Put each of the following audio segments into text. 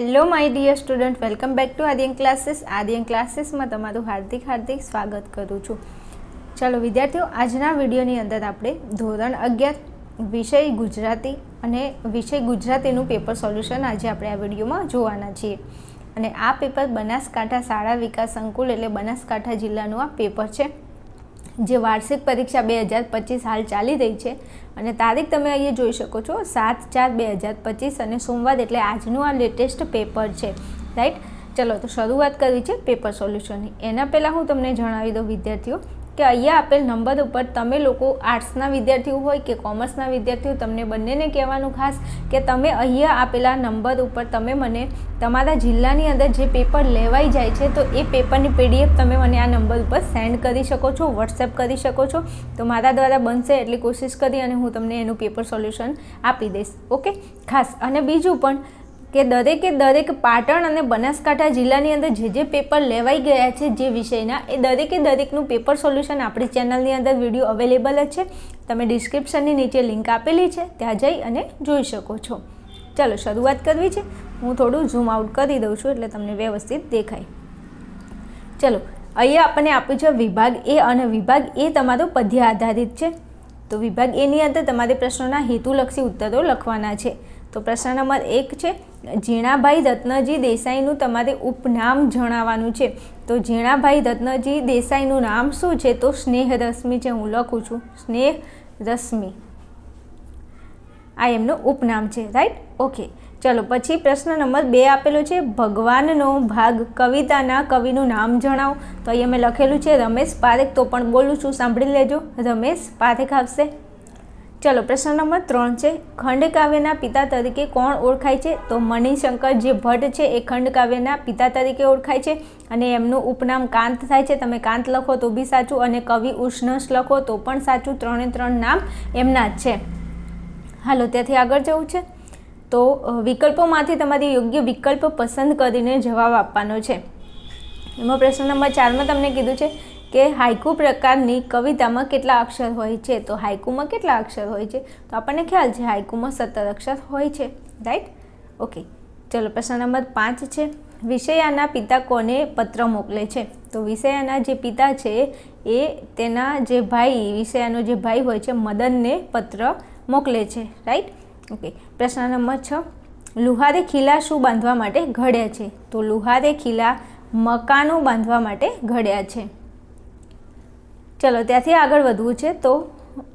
Hello my dear student welcome back to Adiyan classes Adiyan ક્લાસીસમાં તમારું હાર્દિક હાર્દિક સ્વાગત કરું છું. ચાલો, વિદ્યાર્થીઓ, આજના વિડીયોની અંદર આપણે ધોરણ અગિયાર, વિષય ગુજરાતી અને વિષય ગુજરાતીનું પેપર સોલ્યુશન આજે આપણે આ વિડીયોમાં જોવાના છીએ. અને આ પેપર બનાસકાંઠા શાળા વિકાસ સંકુલ એટલે બનાસકાંઠા જિલ્લાનું આ પેપર છે. જે વાર્ષિક પરીક્ષા બે હજાર પચીસ હાલ ચાલી રહી છે. અને તારીખ તમે અહીંયા જોઈ શકો છો, સાત ચાર બે હજાર પચીસ અને સોમવાર એટલે આજનું આ લેટેસ્ટ પેપર છે. રાઈટ ચલો, તો શરૂઆત કરવી છે પેપર સોલ્યુશનની એના પહેલાં હું તમને જણાવી દઉં વિદ્યાર્થીઓ કે અહીંયા આપેલ નંબર ઉપર તમે લોકો આર્ટ્સના વિદ્યાર્થીઓ હોય કે કોમર્સના વિદ્યાર્થીઓ, તમને બંનેને કહેવાનું ખાસ કે તમે અહીંયા આપેલા નંબર ઉપર તમે મને તમારા જિલ્લાની અંદર જે પેપર લેવાઈ જાય છે, તો એ પેપરની પીડીએફ તમે મને આ નંબર ઉપર સેન્ડ કરી શકો છો, વોટ્સએપ કરી શકો છો. તો મારા દ્વારા બનશે એટલી કોશિશ કરી અને હું તમને એનું પેપર સોલ્યુશન આપી દઈશ. ઓકે? ખાસ. અને બીજું પણ કે દરેકે દરેક પાટણ અને બનાસકાંઠા જિલ્લાની અંદર જે જે પેપર લેવાઈ ગયા છે જે વિષયના, એ દરેકે દરેકનું પેપર સોલ્યુશન આપણી ચેનલની અંદર વીડિયો અવેલેબલ જ છે. તમે ડિસ્ક્રિપ્શનની નીચે લિંક આપેલી છે, ત્યાં જઈ અને જોઈ શકો છો. ચાલો શરૂઆત કરવી છે. હું થોડું ઝૂમ આઉટ કરી દઉં છું એટલે તમને વ્યવસ્થિત દેખાય. ચલો, અહીંયા આપણને આપ્યું છે વિભાગ એ અને વિભાગ એ તમારો પદ્ય આધારિત છે. તો વિભાગ એની અંદર તમારે પ્રશ્નોના હેતુલક્ષી ઉત્તરો લખવાના છે. તો પ્રશ્ન નંબર એક છે ઝીણાભાઈ રત્નજી દેસાઈનું તમારે ઉપનામ જણાવવાનું છે. તો ઝીણાભાઈ રત્નજી દેસાઈનું નામ શું છે? તો સ્નેહ રશ્મિ છે, હું લખું છું. સ્નેહ રશ્મિ. આ એમનું ઉપનામ છે, રાઈટ? ઓકે. ચલો, પછી પ્રશ્ન નંબર બે આપેલો છે. ભગવાનનો ભાગ કવિતાના કવિનું નામ જણાવો. તો અહીંયા મેં લખેલું છે, રમેશ પારેખ. તો પણ બોલું છું, સાંભળી લેજો. રમેશ પારેખ આવશે. ચલો, પ્રશ્ન નંબર ત્રણ છે. ખંડકાવ્યના પિતા તરીકે કોણ ઓળખાય છે? તો મણિશંકર જે ભટ્ટ છે, એ ખંડકાવ્યના પિતા તરીકે ઓળખાય છે અને એમનું ઉપનામ કાંત થાય છે. તમે કાંત લખો તો બી સાચું અને કવિ ઉષ્ણસ લખો તો પણ સાચું. ત્રણે ત્રણ નામ એમના જ છે. હાલો, ત્યાંથી આગળ જવું છે. તો વિકલ્પોમાંથી તમારી યોગ્ય વિકલ્પ પસંદ કરીને જવાબ આપવાનો છે. એમાં પ્રશ્ન નંબર ચારમાં તમને કીધું છે કે હાઇકુ પ્રકારની કવિતામાં કેટલા અક્ષર હોય છે? તો હાઇકુમાં કેટલા અક્ષર હોય છે? તો આપણને ખ્યાલ છે હાઇકુમાં સત્તર અક્ષર હોય છે. રાઈટ ઓકે ચલો, પ્રશ્ન નંબર પાંચ છે. વિષયાના પિતા કોને પત્ર મોકલે છે? તો વિષયાના જે પિતા છે, એ તેના જે ભાઈ, વિષયાનો જે ભાઈ હોય છે, મદનને પત્ર મોકલે છે. રાઈટ ઓકે પ્રશ્ન નંબર છ. લુહારે ખીલા શું બાંધવા માટે ઘડ્યા છે? તો લુહારે ખીલા મકાનો બાંધવા માટે ઘડ્યા છે. ચલો, ત્યાંથી આગળ વધવું છે તો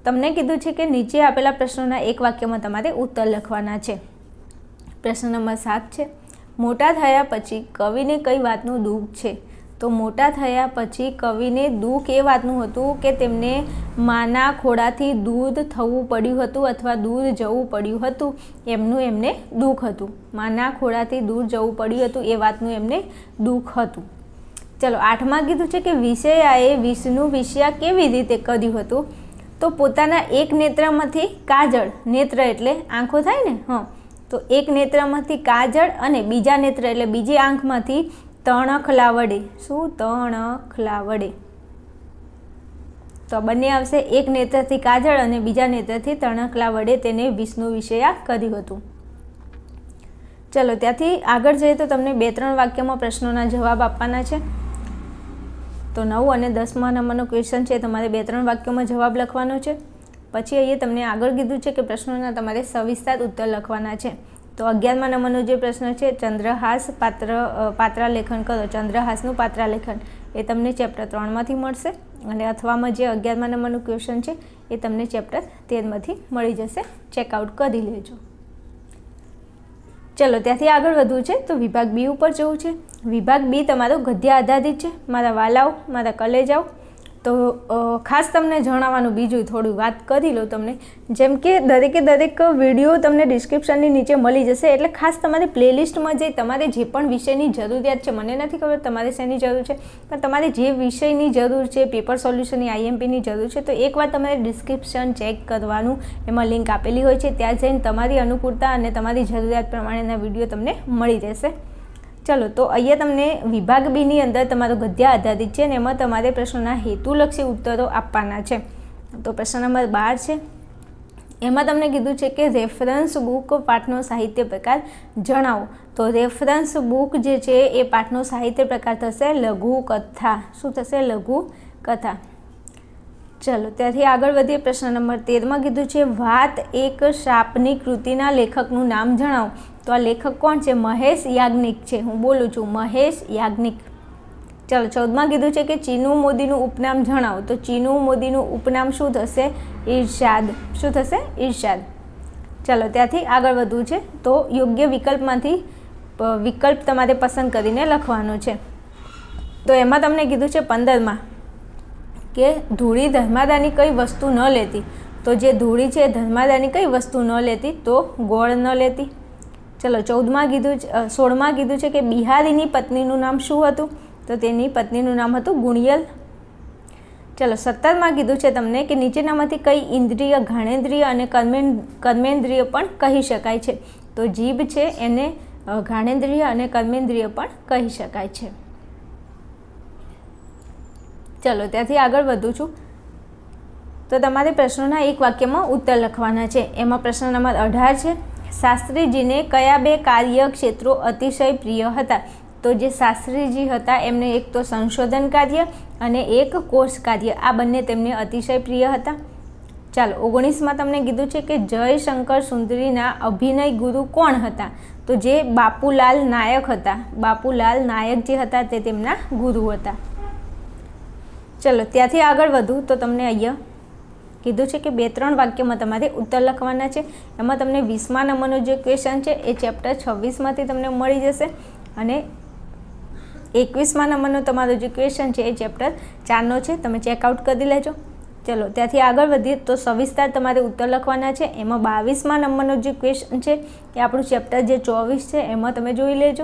તમને કીધું છે કે નીચે આપેલા પ્રશ્નોના એક વાક્યમાં તમારે ઉત્તર લખવાના છે. પ્રશ્ન નંબર સાત છે, મોટા થયા પછી કવિને કઈ વાતનું દુઃખ છે? તો મોટા થયા પછી કવિને દુઃખ એ વાતનું હતું કે તેમને માના ખોડાથી દૂર થવું પડ્યું હતું અથવા દૂર જવું પડ્યું હતું. એમનું એમને દુઃખ હતું. માના ખોડાથી દૂર જવું પડ્યું હતું એ વાતનું એમને દુઃખ હતું. ચલો, આઠમાં કીધું છે કે વિષયાએ વિષ્ણુ વિષયા કેવી રીતે કર્યું હતું? તો પોતાના એક નેત્રમાંથી કાજળ, નેત્ર એટલે આંખો થાય ને? હં. તો એક નેત્રમાંથી કાજળ અને બીજા નેત્ર એટલે બીજી આંખમાંથી તણખલા વડે શું તણખલા વડે તો બંને આવશે. એક નેત્રથી કાજળ અને બીજા નેત્રથી તણખલા વડે તેને વિષ્ણુ વિષયા કર્યું હતું. ચલો, ત્યાંથી આગળ જઈએ તો તમને બે ત્રણ વાક્યમાં પ્રશ્નોના જવાબ આપવાના છે. તો નવ અને દસમા નંબરનો ક્વેશ્ચન છે, તમારે બે ત્રણ વાક્યોમાં જવાબ લખવાનો છે. પછી અહીંયા તમને આગળ કીધું છે કે પ્રશ્નોના તમારે સવિસ્તાર ઉત્તર લખવાના છે. તો અગિયારમાં નંબરનો જે પ્રશ્ન છે, ચંદ્રહાસ પાત્ર પાત્રાલેખન કરો. ચંદ્રહાસનું પાત્રાલેખન એ તમને ચેપ્ટર ત્રણમાંથી મળશે અને અથવામાં જે અગિયારમાં નંબરનું ક્વેશ્ચન છે, એ તમને ચેપ્ટર તેરમાંથી મળી જશે. ચેકઆઉટ કરી લેજો. ચલો, ત્યાંથી આગળ વધવું છે, તો વિભાગ બી ઉપર જવું છે. વિભાગ બી તમારો ગદ્ય આધારિત છે. મારા વાલાઓ, મારા કલેજાઓ. તો ખાસ તમને જણાવવાનું બીજું થોડું વાત કરી લો તમને. જેમ કે દરેકે દરેક વીડિયો તમને ડિસ્ક્રિપ્શનની નીચે મળી જશે. એટલે ખાસ તમારે પ્લેલિસ્ટમાં જે તમારે જે પણ વિષયની જરૂરિયાત છે, મને નથી ખબર તમારે શેની જરૂર છે, પણ તમારે જે વિષયની જરૂર છે, પેપર સોલ્યુશનની, આઈએમપીની જરૂર છે, તો એકવાર તમારે ડિસ્ક્રિપ્શન ચેક કરવાનું. એમાં લિંક આપેલી હોય છે. ત્યાં જઈને તમારી અનુકૂળતા અને તમારી જરૂરિયાત પ્રમાણેના વીડિયો તમને મળી રહેશે. ચલો, તો અહીંયા તમને વિભાગ બીની અંદર તમારો ગદ્ય આધારિત છે અને એમાં તમારે પ્રશ્નોના હેતુલક્ષી ઉત્તરો આપવાના છે. તો પ્રશ્ન નંબર બાર છે. એમાં તમને કીધું છે કે રેફરન્સ બુક પાઠનો સાહિત્ય પ્રકાર જણાવો. તો રેફરન્સ બુક જે છે એ પાઠનો સાહિત્ય પ્રકાર થશે લઘુ કથા. શું થશે? લઘુ કથા. ચલો, ત્યાંથી આગળ વધીએ. પ્રશ્ન નંબર તેરમાં કીધું છે, વાત એક શાપની કૃતિના લેખકનું નામ જણાવો. તો આ લેખક કોણ છે? મહેશ યાજ્ઞિક છે. હું બોલું છું મહેશ યાજ્ઞિક. ચાલો, ચૌદમાં કીધું છે કે ચીનુ મોદીનું ઉપનામ જણાવો. તો ચીનુ મોદીનું ઉપનામ શું થશે? ઈર્ષાદ શું થશે? ઈર્ષાદ ચાલો, ત્યાંથી આગળ વધવું છે. તો યોગ્ય વિકલ્પમાંથી વિકલ્પ તમારે પસંદ કરીને લખવાનો છે. તો એમાં તમને કીધું છે પંદરમાં કે ધૂળી ધર્માદાની કઈ વસ્તુ ન લેતી. તો જે ધૂળી છે ધર્માદાની કઈ વસ્તુ ન લેતી? તો ગોળ ન લેતી. ચલો, ચૌદમાં કીધું સોળમાં કીધું છે કે બિહારીની પત્નીનું નામ શું હતું? તો તેની પત્નીનું નામ હતું ગુણિયલ. ચલો, સત્તરમાં કીધું છે તમને કે નીચેનામાંથી કઈ ઇન્દ્રિય, ઘાણેન્દ્રિય અને કર્મેન, કર્મેન્દ્રિય પણ કહી શકાય છે. તો જીભ છે એને ઘાણેન્દ્રિય અને કર્મેન્દ્રિય પણ કહી શકાય છે. ચલો, ત્યાંથી આગળ વધું છું. તો તમારે પ્રશ્નોના એક વાક્યમાં ઉત્તર લખવાના છે. એમાં પ્રશ્ન નંબર અઢાર છે. શાસ્ત્રીજીને કયા બે કાર્ય ક્ષેત્રો અતિશય પ્રિય હતા? તો જે શાસ્ત્રીજી હતા, એમને એક તો સંશોધન કાર્ય અને એક કોષ કાર્ય. આ બંને તેમને અતિશય પ્રિય હતા. ચાલો, ઓગણીસમાં તમને કીધું છે કે જયશંકર સુંદરીના અભિનય ગુરુ કોણ હતા? તો જે બાપુલાલ નાયક હતા. બાપુલાલ નાયક જે હતા તે તેમના ગુરુ હતા. ચલો, ત્યાંથી આગળ વધું તો તમને અહીંયા કીધું છે કે બે ત્રણ વાક્યમાં તમારે ઉત્તર લખવાના છે. એમાં તમને વીસમા નંબરનો જે ક્વેશ્ચન છે, એ ચેપ્ટર છવ્વીસમાંથી તમને મળી જશે. અને એકવીસમા નંબરનો તમારો જે ક્વેશ્ચન છે, એ ચેપ્ટર ચારનો છે. તમે ચેકઆઉટ કરી લેજો. ચલો, ત્યાંથી આગળ વધીએ તો સવિસ્તાર તમારે ઉત્તર લખવાના છે. એમાં બાવીસમા નંબરનો જે ક્વેશ્ચન છે, એ આપણું ચેપ્ટર જે ચોવીસ છે, એમાં તમે જોઈ લેજો.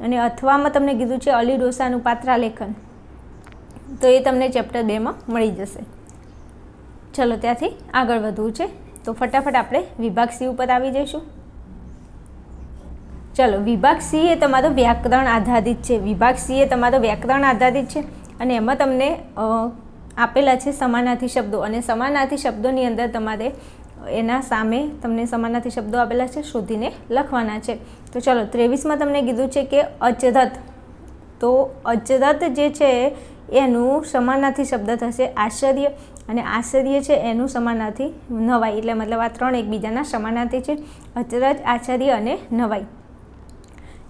અને અથવામાં તમને કીધું છે, અલી ડોસાનું પાત્રાલેખન. તો એ તમને ચેપ્ટર બેમાં મળી જશે. ચલો ત્યાંથી આગળ વધવું છે. તો ફટાફટ આપણે વિભાગ સી ઉપર આવી જઈશું. ચલો, વિભાગ સી એ તમારો વ્યાકરણ આધારિત છે. વિભાગ સી એ તમારો વ્યાકરણ આધારિત છે. અને એમાં તમને આપેલા છે સમાનાર્થી શબ્દો. અને સમાનાર્થી શબ્દોની અંદર તમારે, એના સામે તમને સમાનાર્થી શબ્દો આપેલા છે, શોધીને લખવાના છે. તો ચલો, ત્રેવીસમાં તમને કીધું છે કે અચરત. તો અચરત જે છે, એનું સમાનાર્થી શબ્દ થશે આશ્ચર્ય. અને આશ્ચર્ય છે, એનું સમાનાર્થી નવાઈ. એટલે મતલબ આ ત્રણ એકબીજાના સમાનાર્થી છે, અચરજ, આશ્ચર્ય અને નવાઈ.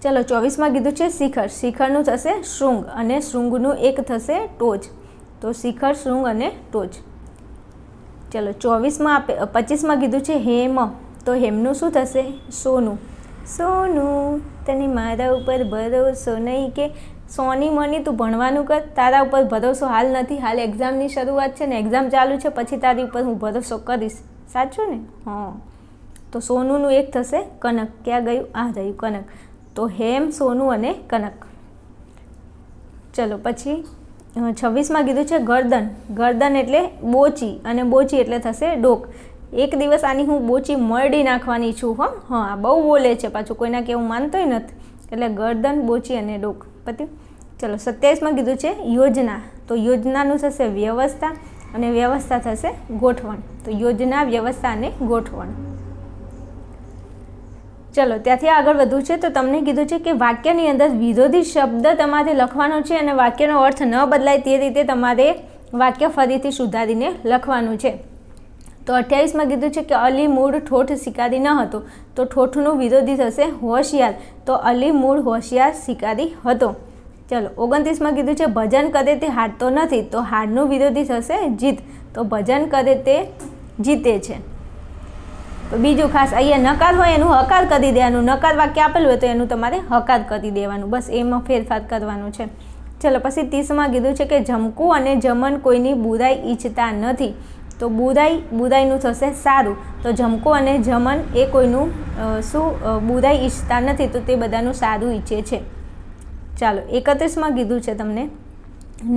ચાલો, ચોવીસમાં કીધું છે, શિખર. શિખરનું થશે શૃંગ અને શૃંગનું એક થશે ટોચ. તો શિખર, શૃંગ અને ટોચ. ચલો, ચોવીસમાં આપે પચીસમાં કીધું છે, હેમ. તો હેમનું શું થશે? સોનું. સોનું, તને મારા ઉપર ભરોસો નહીં કે સોની મની તું ભણવાનું કર, તારા ઉપર ભરોસો હાલ નથી, હાલ એક્ઝામની શરૂઆત છે ને એક્ઝામ ચાલુ છે, પછી તારી ઉપર હું ભરોસો કરીશ. સાચું ને? હા. તો સોનુંનું એક થશે, કનક. ક્યાં ગયું? આ રહ્યું, કનક. તો હેમ, સોનું અને કનક. ચલો, પછી છવ્વીસમાં કીધું છે ગરદન. ગરદન એટલે બોચી, અને બોચી એટલે થશે ડોક. એક દિવસ આની હું બોચી મરડી નાખવાની છું, હં. હા, બહુ બોલે છે, પાછું કોઈના કેવું માનતોય નથી. એટલે ગરદન, બોચી અને ડોક. પત્યું? ચલો, સત્યાવીસમાં કીધું છે, યોજના. તો યોજનાનું થશે વ્યવસ્થા અને વ્યવસ્થા થશે ગોઠવણ. તો યોજના, વ્યવસ્થા અને ગોઠવણ. ચલો, ત્યાંથી આગળ વધવું છે, તો તમને કીધું છે કે વાક્યની અંદર વિરોધી શબ્દ તમારે લખવાનો છે અને વાક્યનો અર્થ ન બદલાય તે રીતે તમારે વાક્ય ફરીથી સુધારીને લખવાનું છે. તો અઠ્યાવીસમાં કીધું છે કે અલી મૂળ ઠોઠ શિકારી ન હતો, તો ઠોઠનું વિરોધી થશે હોશિયાર. તો અલી મૂળ હોશિયાર શિકારી હતો. ચલો, ઓગણત્રીસમાં કીધું છે, ભજન કરે તે હારતો નથી, તો હારનું વિરોધી થશે જીત. તો ભજન કરે તે જીતે છે. તો બીજું ખાસ, અહીંયા નકાર હોય એનું હકાર કરી દેવાનું. નકાર વાક્ય આપેલું હોય તો એનું તમારે હકાર કરી દેવાનું. બસ એમાં ફેરફાર કરવાનું છે. ચલો, પછી ત્રીસમાં કીધું છે કે જમકું અને જમન કોઈની બુરાઈ ઈચ્છતા નથી. તો બુરાઈ બુરાઈનું થશે સારું. તો જમકો અને જમન એ કોઈનું શું બુરાઈ ઈચ્છતા નથી, તો તે બધાનું સારું ઈચ્છે છે. ચાલો, એકત્રીસમાં કીધું છે તમને.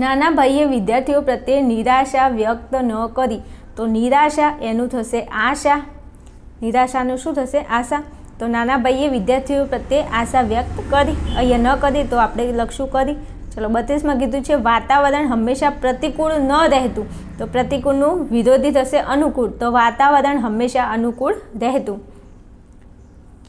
નાના ભાઈએ વિદ્યાર્થીઓ પ્રત્યે નિરાશા વ્યક્ત ન કરી, તો નિરાશા એનું થશે આશા. નિરાશાનું શું થશે? આશા. તો નાના ભાઈએ વિદ્યાર્થીઓ પ્રત્યે આશા વ્યક્ત કરી, અહીંયા ન કરી તો આપણે લખશું કરી. ચલો, બત્રીસમાં કીધું છે, વાતાવરણ હંમેશા પ્રતિકૂળ ન રહેતું. તો પ્રતિકૂળનું વિરોધી થશે અનુકૂળ. તો વાતાવરણ હંમેશા અનુકૂળ રહેતું.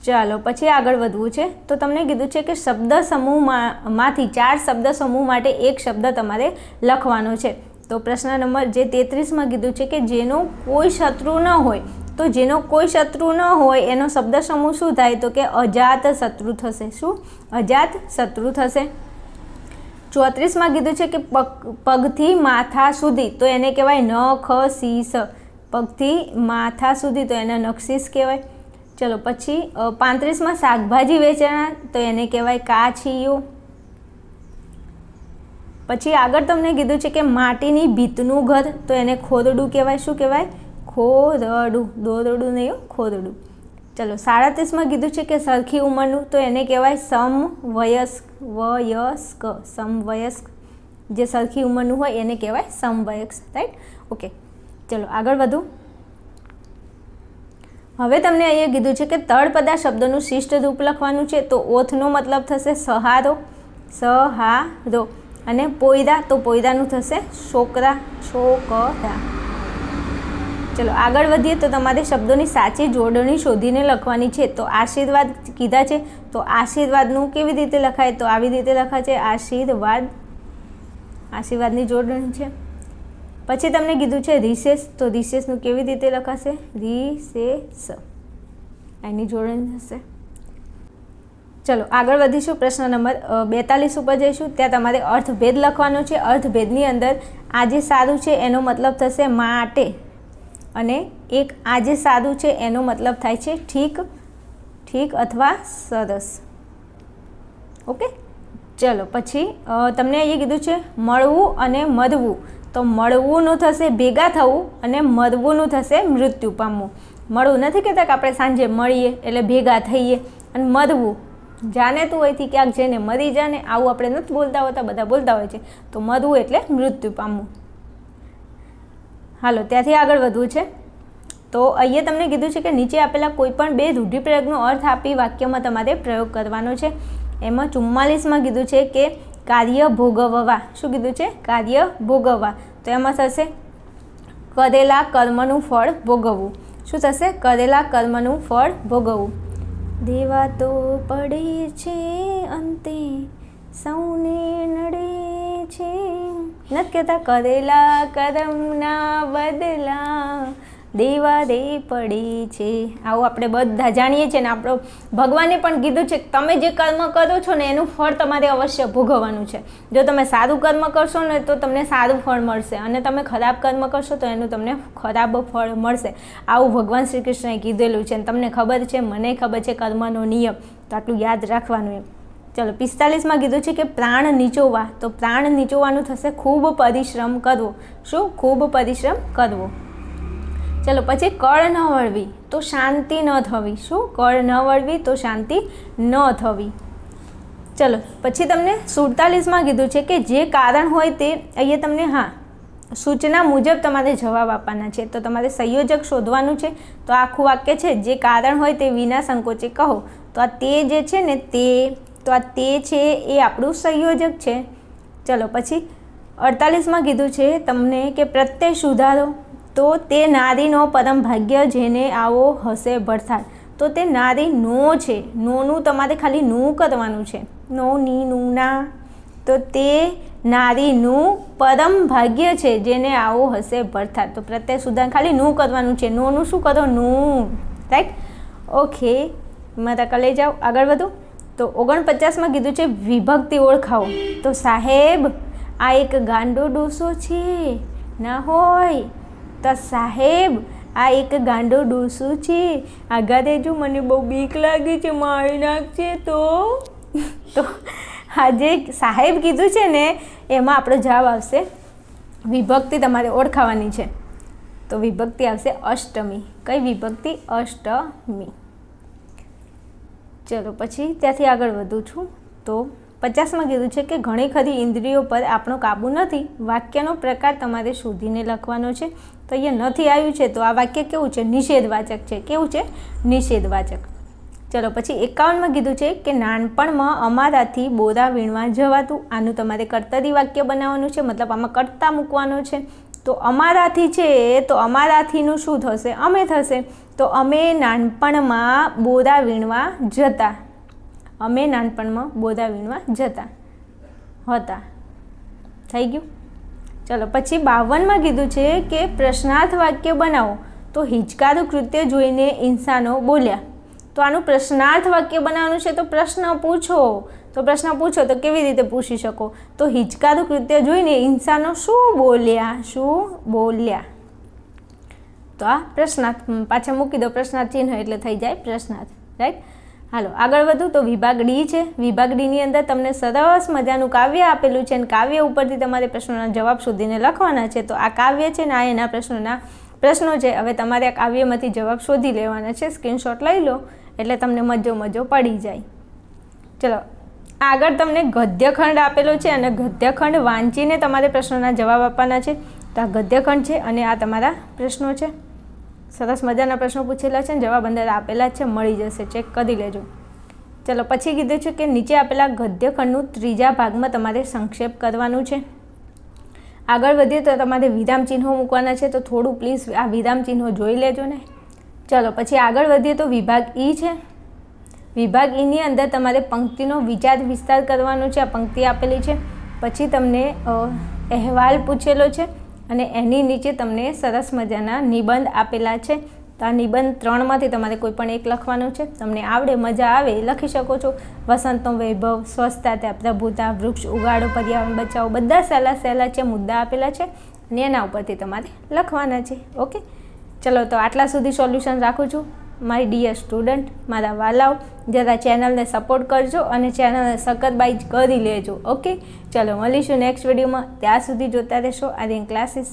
ચાલો, પછી આગળ વધવું છે. તો તમને કીધું છે કે શબ્દ સમૂહમાંથી ચાર શબ્દ સમૂહ માટે એક શબ્દ તમારે લખવાનો છે. તો પ્રશ્ન નંબર જે તેત્રીસમાં કીધું છે કે જેનો કોઈ શત્રુ ન હોય. તો જેનો કોઈ શત્રુ ન હોય, એનો શબ્દ સમૂહ શું થાય? તો કે અજાત શત્રુ થશે. શું? અજાત શત્રુ થશે. ચોત્રીસમાં કીધું છે કે પગ, પગથી માથા સુધી, તો એને કહેવાય ન, ખ, સી, સ. પગથી માથા સુધી, તો એને નક્ષીસ કહેવાય. ચલો, પછી પાંત્રીસમાં શાકભાજી વેચાણા, તો એને કહેવાય કાછીયું. પછી આગળ તમને કીધું છે કે માટીની ભીતનું ઘર, તો એને ખોદડું કહેવાય. શું કહેવાય? ખોદડું દોરડું નહીં ખોદડું ચલો, સાડત્રીસમાં કીધું છે કે સરખી ઉંમરનું, તો એને કહેવાય સમવયસ્ક. વયસ્ક, સમવયસ્ક. જે સરખી ઉંમરનું હોય એને કહેવાય સમવયસ્ક રાઈટ ઓકે ચલો, આગળ વધું. હવે તમને અહીંયા કીધું છે કે તળપદા શબ્દનું શિષ્ટ રૂપ લખવાનું છે, તો ઓથનો મતલબ થશે સહારો સહારો. અને પોયરા, તો પોયરાનું થશે છોકરા છોકરા ચલો, આગળ વધીએ તો તમારે શબ્દોની સાચી જોડણી શોધીને લખવાની છે. તો આશીર્વાદ કીધા છે. તો આશીર્વાદનું કેવી રીતે લખાય? તો આવી રીતે લખાય છે આશીર્વાદ. આશીર્વાદની જોડણી છે. પછી તમને કીધું છે, રિસેસ. તો રિસેસનું કેવી રીતે લખાશે? રિસેસ. એની જોડણી થશે. ચલો, આગળ વધીશું. પ્રશ્ન નંબર બેતાલીસ ઉપર જઈશું. ત્યાં તમારે અર્થભેદ લખવાનો છે. અર્થભેદની અંદર આ જે સારું છે, એનો મતલબ થશે માટે. અને એક આ જે સારું છે, એનો મતલબ થાય છે ઠીક ઠીક અથવા સરસ. ઓકે? ચલો, પછી તમને અહીંયા કીધું છે મળવું અને મરવું. તો મળવુંનું થશે ભેગા થવું અને મરવુંનું થશે મૃત્યુ પામવું. મળવું નથી કહેતા કે આપણે સાંજે મળીએ એટલે ભેગા થઈએ અને મરવું. જાને તું અહીંથી ક્યાંક જઈને મરી જાને આવું આપણે નથી બોલતા હોતા, બધા બોલતા હોય છે. તો મરવું એટલે મૃત્યુ પામવું. હાલો, ત્યાંથી આગળ વધવું છે. તો અહીંયા તમને કીધું છે કે નીચે આપેલા કોઈપણ બે રૂઢિપ્રયોગનો અર્થ આપી વાક્યમાં તમારે પ્રયોગ કરવાનો છે. એમાં ચુમ્માલીસમાં કીધું છે કે કાર્ય ભોગવવા. શું કીધું છે? કાર્ય ભોગવવા. તો એમાં થશે કરેલા કર્મનું ફળ ભોગવવું. શું થશે? કરેલા કર્મનું ફળ ભોગવવું. દેવા તો પડે છે અંતે, સૌને નડે છે. નથી કહેતા કરેલા કરમના બદલા દેવા દે પડી છે. આવું આપણે બધા જાણીએ છીએ ને આપણો ભગવાને પણ કીધું છે કે તમે જે કર્મ કરો છો ને એનું ફળ તમારે અવશ્ય ભોગવવાનું છે. જો તમે સારું કર્મ કરશો ને તો તમને સારું ફળ મળશે અને તમે ખરાબ કર્મ કરશો તો એનું તમને ખરાબ ફળ મળશે. આવું ભગવાન શ્રી કૃષ્ણએ કીધેલું છે અને તમને ખબર છે, મને ખબર છે કર્મનો નિયમ. તો આટલું યાદ રાખવાનું એમ. ચલો, પિસ્તાલીસમાં કીધું છે કે પ્રાણ નીચોવા, તો પ્રાણ નીચોવાનું થશે ખૂબ પરિશ્રમ કરવો. શું? ખૂબ પરિશ્રમ કરવો. ચલો, પછી કળ ન વળવી, તો શાંતિ ન થવી. શું? કળ ન વળવી, તો શાંતિ ન થવી. ચલો, પછી તમને સુડતાલીસમાં કીધું છે કે જે કારણ હોય તે અહીંયા તમને, હા, સૂચના મુજબ તમારે જવાબ આપવાના છે. તો તમારે સંયોજક શોધવાનું છે. તો આખું વાક્ય છે, જે કારણ હોય તે વિના સંકોચે કહો. તો આ તે જે છે ને તે તો આ તે છે, એ આપણું સંયોજક છે. ચલો પછી અડતાલીસમાં કીધું છે તમને કે પ્રત્યય સુધારો, તો તે નારીનો પરમ ભાગ્ય જેને આવો હશે ભરથાર તો તે નારી નો છે, નોનું તમારે ખાલી નું કરવાનું છે. નો, ની, નું, ના. તો તે નારીનું પરમ ભાગ્ય છે જેને આવો હશે ભરથાર તો પ્રત્યય સુધાર ખાલી નું કરવાનું છે. નોનું શું કરો? નું. રાઈટ? ઓકે, મારા કલે જાઓ. આગળ વધો. તો ઓગણપચાસમાં કીધું છે, વિભક્તિ ઓળખાવો. તો સાહેબ, આ એક ગાંડો ડોસો છે. ના હોય. તો સાહેબ, આ એક ગાંડો ડોસું છે. આઘાતે જો મને બહુ બીક લાગે છે, મારી નાખશે તો? તો આ જે સાહેબ કીધું છે ને, એમાં આપણો જવાબ આવશે, વિભક્તિ તમારે ઓળખાવાની છે. તો વિભક્તિ આવશે અષ્ટમી. કઈ વિભક્તિ? અષ્ટમી. ચલો, પછી ત્યાંથી આગળ વધું છું. તો પચાસમાં કીધું છે કે ઘણી ખરી ઇન્દ્રિયો પર આપણો કાબુ નથી. વાક્યનો પ્રકાર તમારે શોધીને લખવાનો છે. તો અહીંયા નથી આવ્યું છે, તો આ વાક્ય કેવું છે? નિષેધવાચક છે. કેવું છે? નિષેધવાચક. ચલો, પછી એકાવનમાં કીધું છે કે નાનપણમાં અમારાથી બોરા વીણવા જવાતું. આનું તમારે કર્તરી વાક્ય બનાવવાનું છે, મતલબ આમાં કરતા મૂકવાનો છે. તો અમારાથી છે, તો અમારાથીનું શું થશે? અમે થશે. તો અમે નાનપણમાં બોદા વીણવા જતા. અમે નાનપણમાં બોદા વીણવા જતા. હતા. થઈ ગયું? ચલો, પછી બાવનમાં કીધું છે કે પ્રશ્નાર્થ વાક્ય બનાવો. તો હિચકારું કૃત્ય જોઈને ઇન્સાનો બોલ્યા. તો આનું પ્રશ્નાર્થ વાક્ય બનાવવાનું છે તો પ્રશ્ન પૂછો. તો પ્રશ્ન પૂછો તો કેવી રીતે પૂછી શકો? તો હિચકારું કૃત્ય જોઈને ઇન્સાનો શું બોલ્યા? શું બોલ્યા? તો આ પ્રશ્નાર્થ પાછા મૂકી દો, પ્રશ્નાર્થ ચિહ્ન એટલે થઈ જાય પ્રશ્નાર્થ રાઈટ હાલો, આગળ વધું તો વિભાગ ડી છે. વિભાગ ડીની અંદર તમને સરસ મજાનું કાવ્ય આપેલું છે અને કાવ્ય ઉપરથી તમારે પ્રશ્નોના જવાબ શોધીને લખવાના છે. તો આ કાવ્ય છે ને આ એના પ્રશ્નોના પ્રશ્નો છે. હવે તમારે આ કાવ્યમાંથી જવાબ શોધી લેવાના છે. સ્ક્રીનશોટ લઈ લો, એટલે તમને મજો મજો પડી જાય. ચલો, આગળ તમને ગદ્યખંડ આપેલો છે અને ગદ્યખંડ વાંચીને તમારે પ્રશ્નોના જવાબ આપવાના છે. તો આ ગદ્યખંડ છે અને આ તમારા પ્રશ્નો છે. સરસ મજાના પ્રશ્નો પૂછેલા છે ને જવાબ અંદર આપેલા છે, મળી જશે. ચેક કરી લેજો. ચલો, પછી કીધું છે કે નીચે આપેલા ગદ્યખંડનું ત્રીજા ભાગમાં તમારે સંક્ષેપ કરવાનું છે. આગળ વધીએ તો તમારે વિરામ ચિહ્નો મૂકવાના છે, તો થોડું પ્લીઝ આ વિરામ ચિહ્નો જોઈ લેજો ને. ચલો, પછી આગળ વધીએ તો વિભાગ ઈ છે. વિભાગ ઈની અંદર તમારે પંક્તિનો વિચાર વિસ્તાર કરવાનો છે, આ પંક્તિ આપેલી છે. પછી તમને અહેવાલ પૂછેલો છે. અને એની નીચે તમને સરસ મજાના નિબંધ આપેલા છે. તો આ નિબંધ ત્રણમાંથી તમારે કોઈ પણ એક લખવાનું છે. તમને આવડે, મજા આવે લખી શકો છો. વસંતનો વૈભવ, સ્વચ્છતા, ત્યાં પ્રભુતા, વૃક્ષ ઉગાડો, પર્યાવરણ બચાવો, બધા સહેલા સહેલા છે મુદ્દા આપેલા છે અને એના ઉપરથી તમારે લખવાના છે. ઓકે? ચલો, તો આટલા સુધી સોલ્યુશન રાખું છું. મારી ડિયર સ્ટુડન્ટ મારા વાલાઓ, જરા ચેનલને સપોર્ટ કરજો અને ચેનલને સખત બાઈજ કરી લેજો ઓકે ચલો મળીશું નેક્સ્ટ વિડીયોમાં ત્યાં સુધી જોતા રહેશો. આર્યન ક્લાસીસ